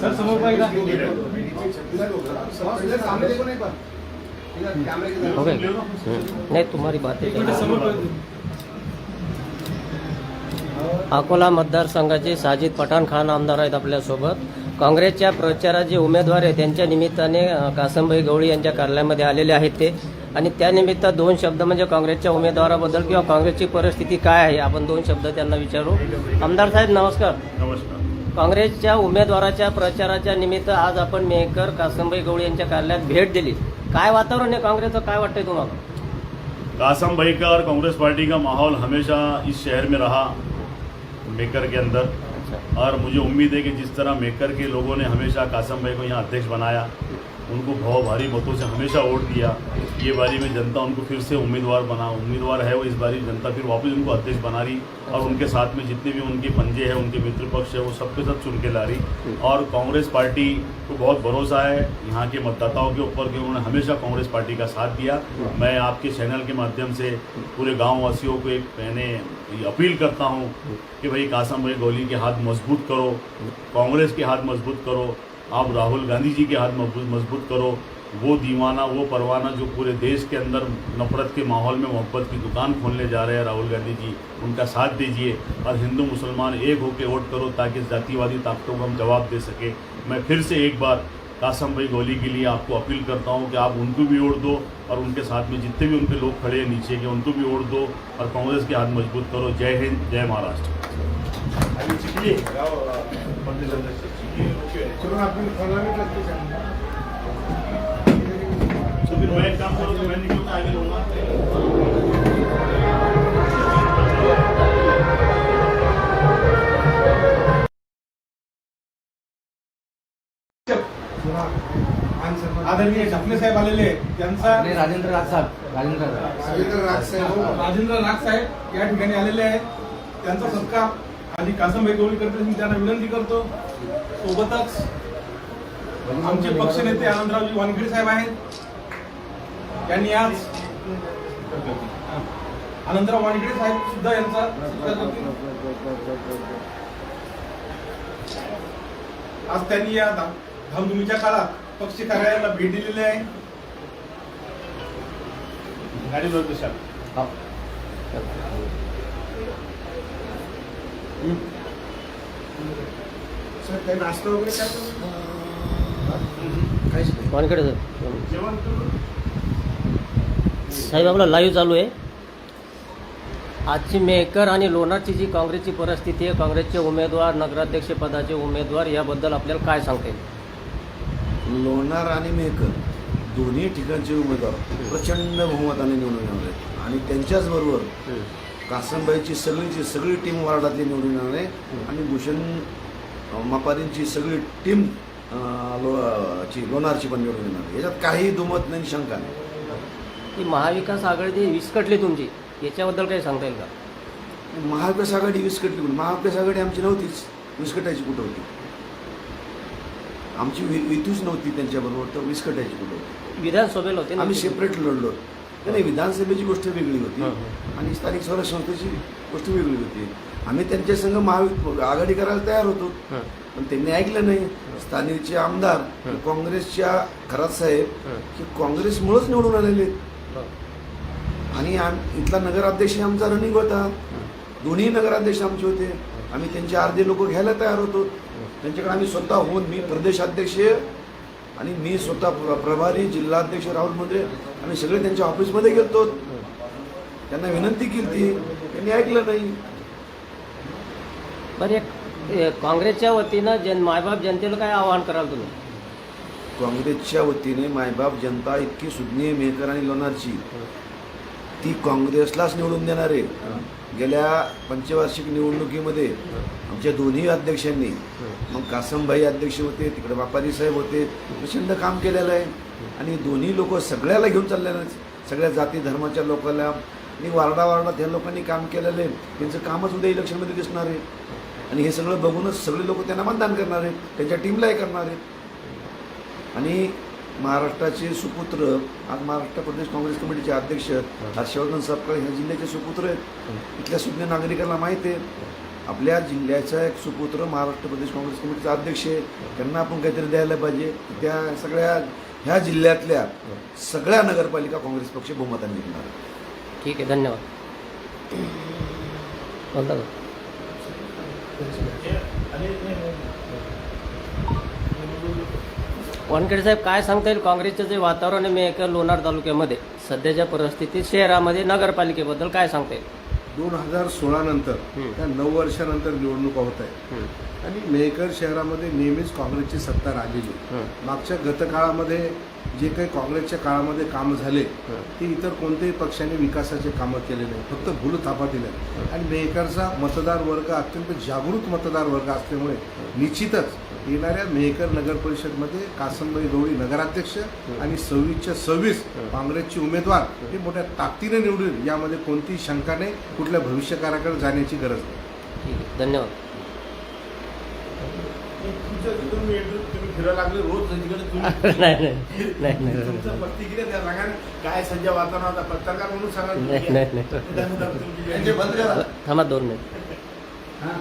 Sir समोर पाहिजे okay नहीं तुम्हारी बात अकोला मतदारसंघाचे साजिद पठाण खान आमदार आहेत आपल्यासोबत. काँग्रेसच्या प्रचाराचे उमेदवार आहेत त्यांच्या निमित्ताने कासमभाई गवळी यांच्या कार्यालयामध्ये आलेले आहेत ते. आणि त्यानिमित्त दोन शब्द म्हणजे काँग्रेसच्या उमेदवाराबद्दल किंवा काँग्रेसची परिस्थिती काय आहे आपण दोन शब्द त्यांना विचारू. आमदार साहेब नमस्कार. नमस्कार. काँग्रेसच्या उमेदवाराच्या प्रचाराच्या निमित्त आज आपण मेहकर कासमभाई गवळी यांच्या कार्यालयात भेट दिली. काय वातावरण आहे काँग्रेसचं? काय वाटतंय तुम्हाला? कासम भाई का और कांग्रेस पार्टी का माहौल हमेशा इस शहर में रहा मेकर के अंदर. और मुझे उम्मीद है कि जिस तरह मेकर के लोगों ने हमेशा कासम भाई को यहाँ अध्यक्ष बनाया उनको बहुत भारी मतों से हमेशा वोट दिया। ये बारी में जनता उनको फिर से उम्मीदवार बना। उम्मीदवार है वो इस बारी जनता फिर वापस उनको अध्यक्ष बना रही और उनके साथ में जितने भी उनके पंजे हैं, उनके मित्र पक्ष है, वो सबके सब चुन के ला रही। और कांग्रेस पार्टी को बहुत भरोसा है। यहाँ के मतदाताओं के ऊपर कि उन्होंने हमेशा कांग्रेस पार्टी का साथ दिया। मैं आपके चैनल के माध्यम से पूरे गाँव वासियों को एक मैंने अपील करता हूँ कि भाई कासम भाई गोली के हाथ मज़बूत करो, कांग्रेस के हाथ मज़बूत करो। आप राहुल गांधी जी के हाथ मज़बूत करो। वो दीवाना, वो परवाना जो पूरे देश के अंदर नफरत के माहौल में मोहब्बत की दुकान खोलने जा रहे हैं राहुल गांधी जी, उनका साथ दीजिए और हिंदू मुसलमान एक होकर वोट करो ताकि जातिवादी ताकतों को हम जवाब दे सके। मैं फिर से एक बार कासम भाई गोली के लिए आपको अपील करता हूँ कि आप उनको भी वोट दो और उनके साथ में जितने भी उनके लोग खड़े हैं नीचे के, उनको भी वोट दो और कांग्रेस के हाथ मज़बूत करो। जय हिंद, जय महाराष्ट्र। आदरणीय ढाकणे साहेब आलेले आहेत. त्यांचा राजेंद्र राज साहेब. राजेंद्र राज. राजेंद्र नाग साहेब. या ठिकाणी आलेले आहेत. त्यांचा सत्कार. आणि कासमभाई गवळी करते मी त्यांना विनंती करतो. सोबतच आमचे पक्षनेते आनंदरावजी वानखेडे साहेब आहेत. त्यांनी आज आनंदराव वानखेडे साहेब सुद्धा यांचा आज त्यांनी या धामधुमीच्या काळात पक्ष कार्यालयाला भेट दिलेली आहे. गाडी हो. सर काही नाश्ता वगैरे काय वानखेडे साहेब. करू साहेब आपला लाईव्ह चालू आहे. आजची मेहकर आणि लोणारची जी काँग्रेसची परिस्थिती आहे काँग्रेसचे उमेदवार नगराध्यक्ष पदाचे उमेदवार याबद्दल आपल्याला काय सांगता येईल? लोणार आणि मेहकर दोन्ही ठिकाणचे उमेदवार प्रचंड बहुमताने निवडून येणार आहेत. आणि त्यांच्याच बरोबर कासमबाईची सगळीची सगळी टीम वार्डातली निवडून येणार आहे. आणि भूषण मापारींची सगळी टीम लो ची लोणारची पण निवडून येणार. याच्यात काही दुमत नाही शंका नाही. की महाविकास आघाडी विस्कटली तुमची याच्याबद्दल काही सांगता येईल का? महाविकास आघाडी विस्कटली पण महाविकास आघाडी आमची नव्हतीच विस्कटायची कुठं होती? आमची वि नव्हती त्यांच्याबरोबर तर विस्कटायची कुठं होती? विधानसभेला होते ना आम्ही सेपरेट लढलो नाही, नाही विधानसभेची गोष्ट वेगळी होती. हं, आणि स्थानिक स्वराज्य संस्थेची गोष्ट वेगळी होती. आम्ही त्यांच्या संघ महावि आघाडी करायला तयार होतो. हं, पण त्यांनी ऐकलं नाही. स्थानिकचे आमदार. काँग्रेसच्या खरात साहेब हं. की काँग्रेसमुळेच निवडून आलेले. आणि आम इथला नगराध्यक्ष आमचा रनिंग होता. दोन्ही नगराध्यक्ष आमचे होते. आम्ही त्यांचे अर्धे लोक घ्यायला तयार होतो. त्यांच्याकडे आम्ही स्वतः होऊन मी प्रदेशाध्यक्ष आणि मी स्वतः प्र- प्रभारी जिल्हाध्यक्ष राहुल मोदरे आम्ही सगळे त्यांच्या ऑफिसमध्ये गेलतो. त्यांना विनंती केली त्यांनी ऐकलं नाही. बरं काँग्रेसच्या वतीनं जन मायबाप जनतेला काय आवाहन कराल तुम्ही? काँग्रेसच्या वतीने मायबाप जनता इतकी सुज्ञीय मेहकर आणि लोणारची ती काँग्रेसलाच निवडून देणार. आहे गेल्या पंचवार्षिक निवडणुकीमध्ये आमच्या दोन्ही अध्यक्षांनी मग कासमभाई अध्यक्ष होते तिकडे बापारी साहेब होते प्रचंड काम केलेलं आहे. आणि दोन्ही लोक सगळ्याला घेऊन चाललेले आहेत. सगळ्या जाती धर्माच्या लोकांना आणि वारडा वारडा त्या लोकांनी काम केलेलं आहे. त्यांचं कामच उद्या इलेक्शनमध्ये दिसणार आहे. आणि हे सगळं बघूनच सगळे लोक त्यांना मतदान करणार आहेत त्यांच्या टीमलाही करणार आहेत. आणि महाराष्ट्राचे सुपुत्र आज महाराष्ट्र प्रदेश काँग्रेस कमिटीचे अध्यक्ष हर्षवर्धन सपकाळ ह्या जिल्ह्याचे सुपुत्र आहेत. इथल्या सुज्ञ नागरिकांना माहीत आहे आपल्या जिल्ह्याचा एक सुपुत्र महाराष्ट्र प्रदेश काँग्रेस कमिटीचा अध्यक्ष आहे. त्यांना आपण काहीतरी द्यायला पाहिजे. त्या सगळ्या ह्या जिल्ह्यातल्या सगळ्या नगरपालिका काँग्रेस पक्ष बहुमताने जिंकणार ठीक आहे धन्यवाद. वानखेडे साहेब काय सांगता येईल? काँग्रेसचं जे वातावरण आहे एका लोणार तालुक्यामध्ये सध्याच्या परिस्थितीत शहरामध्ये नगरपालिकेबद्दल काय सांगता येईल? दोन हजार सोळा नंतर हम्म. त्या नऊ वर्षानंतर निवडणुका होत आहेत. आणि मेहकर शहरामध्ये नेहमीच काँग्रेसची सत्ता राहिलेली. मागच्या गतकाळामध्ये जे काही काँग्रेसच्या काळामध्ये कामं झाले. ते इतर कोणत्याही पक्षाने विकासाचे कामं केले नाही फक्त भूलथापा दिल्या आणि मेहकरचा मतदार वर्ग अत्यंत जागृत मतदार वर्ग असल्यामुळे निश्चितच येणाऱ्या मेहकर नगर परिषदमध्ये कासमबाई गवळी नगराध्यक्ष आणि सव्वीसच्या सव्वीस काँग्रेसचे उमेदवार हे. मोठ्या ताकदीने निवडून यामध्ये कोणतीही शंका नाही कुठल्या भविष्यकाराकडे जाण्याची गरज नाही. ठीक आहे धन्यवाद. तुमच्या तिथून मी येतो, तुम्ही फिरायला लागले. रोज तिकडे तुम्ही नाही नाही. नाही नाही तुमचं पत्ती किती त्या सांगा ना, काय सध्या वातावरण आता पत्रकार म्हणून सांगा नाही नाही नाही. मुद्दाम- मुद्दाम तुमची- बंद करा. थांबा दोन मिनिट. हां.